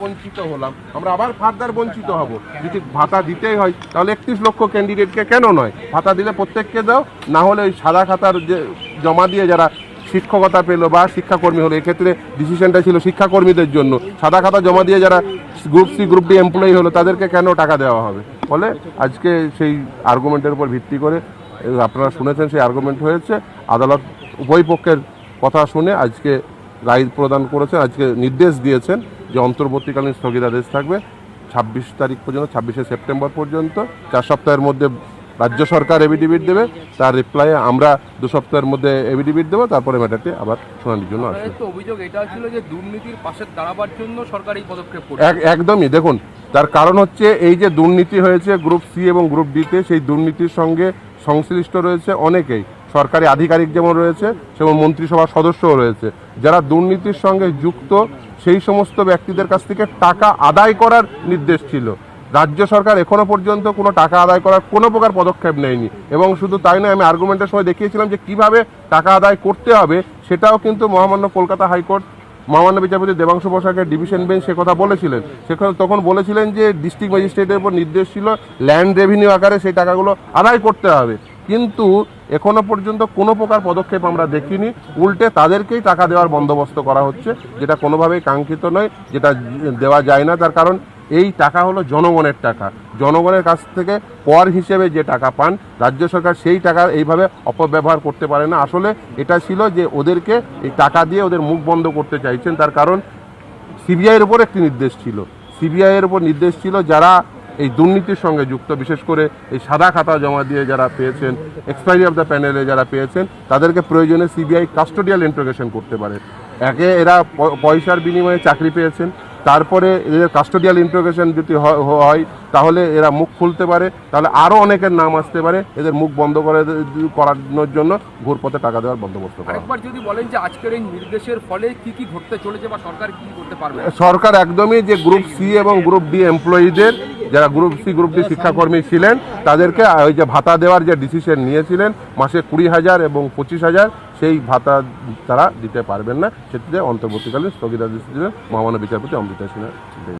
বঞ্চিত হলাম। আমরা আবার ফার্দার বঞ্চিত হব। যদি ভাতা দিতেই হয়, তাহলে একত্রিশ লক্ষ ক্যান্ডিডেটকে কেন নয়? ভাতা দিলে প্রত্যেককে দাও, না হলে ওই সাদা খাতার যে জমা দিয়ে যারা শিক্ষকতা পেল বা শিক্ষাকর্মী হলো, এক্ষেত্রে ডিসিশনটা ছিল শিক্ষাকর্মীদের জন্য। সাদা খাতা জমা দিয়ে যারা group C group D employee হলো, তাদেরকে কেন টাকা দেওয়া হবে? ফলে আজকে সেই আর্গুমেন্টের উপর ভিত্তি করে আপনারা শুনেছেন সেই আর্গুমেন্ট হয়েছে। আদালত উভয় পক্ষের কথা শুনে আজকে রায় প্রদান করেছেন, আজকে নির্দেশ দিয়েছেন। যে অন্তর্বর্তীকালীন স্থগিতাদেশ থাকবে ছাব্বিশ তারিখ পর্যন্ত ছাব্বিশে সেপ্টেম্বর পর্যন্ত চার সপ্তাহের মধ্যে রাজ্য সরকার এভিডিভিট দেবে তার রিপ্লাইয়ে আমরা দু সপ্তাহের মধ্যে এভিডিভিট দেবো তারপরে ম্যাটারটি আবার শুনানির জন্য আসবে। অভিযোগ এটা ছিল যে দুর্নীতির পাশে দাঁড়াবার জন্য সরকার এই পদক্ষেপ একদমই দেখুন তার কারণ হচ্ছে এই যে দুর্নীতি হয়েছে গ্রুপ সি এবং গ্রুপ ডিতে সেই দুর্নীতির সঙ্গে সংশ্লিষ্ট রয়েছে অনেকেই। সরকারি আধিকারিক যেমন রয়েছে, সেমন মন্ত্রিসভার সদস্যও রয়েছে। যারা দুর্নীতির সঙ্গে যুক্ত, সেই সমস্ত ব্যক্তিদের কাছ থেকে টাকা আদায় করার নির্দেশ ছিল। রাজ্য সরকার এখনও পর্যন্ত কোনো টাকা আদায় করার কোনো প্রকার পদক্ষেপ নেয়নি। এবং শুধু তাই নয়, আমি আর্গুমেন্টের সময় দেখিয়েছিলাম যে কীভাবে টাকা আদায় করতে হবে, সেটাও কিন্তু মহামান্য কলকাতা হাইকোর্ট, মহামান্য বিচারপতি দেবাংশু বসাকের ডিভিশন বেঞ্চ সে কথা বলেছিলেন। সেখানে তখন বলেছিলেন যে ডিস্ট্রিক্ট ম্যাজিস্ট্রেটের উপর নির্দেশ ছিল ল্যান্ড রেভিনিউ আকারে সেই টাকাগুলো আদায় করতে হবে। কিন্তু এখনও পর্যন্ত কোনো প্রকার পদক্ষেপ আমরা দেখিনি। উল্টে তাদেরকেই টাকা দেওয়ার বন্দোবস্ত করা হচ্ছে, যেটা কোনোভাবেই কাঙ্ক্ষিত নয়, যেটা দেওয়া যায় না। তার কারণ এই টাকা হলো জনগণের টাকা। জনগণের কাছ থেকে কর হিসেবে যে টাকা পান, রাজ্য সরকার সেই টাকা এইভাবে অপব্যবহার করতে পারে না। আসলে এটা ছিল যে ওদেরকে এই টাকা দিয়ে ওদের মুখ বন্ধ করতে চাইছেন। তার কারণ সিবিআইয়ের উপর একটি নির্দেশ ছিল। সিবিআইয়ের উপর নির্দেশ ছিল যারা এই দুর্নীতির সঙ্গে যুক্ত বিশেষ করে এই সাদা খাতা জমা দিয়ে যারা পেয়েছেন এক্সপায়ারি অফ দ্য প্যানেলে যারা পেয়েছেন তাদেরকে প্রয়োজনে সিবিআই কাস্টোডিয়াল ইন্ট্রোগেশন করতে পারে একে এরা পয়সার বিনিময়ে চাকরি পেয়েছেন তারপরে এদের কাস্টোডিয়াল ইন্ট্রোগেশন যদি হয় তাহলে এরা মুখ খুলতে পারে তাহলে আরও অনেকের নাম আসতে পারে এদের মুখ বন্ধ করে করানোর জন্য ঘুরপথে টাকা দেওয়ার বন্দোবস্ত করা। আরেকবার যদি বলেন যে আজকের এই নির্দেশের ফলে কি কি ঘটতে চলেছে বা সরকার কি করতে পারবে সরকার একদমই যে গ্রুপ সি এবং গ্রুপ ডি এমপ্লয়ীদের যারা গ্রুপ সি গ্রুপ ডি শিক্ষাকর্মী ছিলেন, তাদেরকে ওই যে ভাতা দেওয়ার যে ডিসিশন নিয়েছিলেন, মাসে কুড়ি হাজার এবং পঁচিশ হাজার, সেই ভাতা তারা দিতে পারবেন না। সেটিতে অন্তর্বর্তীকালীন স্থগিতাদেশ দিলেন মহামান্য বিচারপতি অমৃতা সিনহা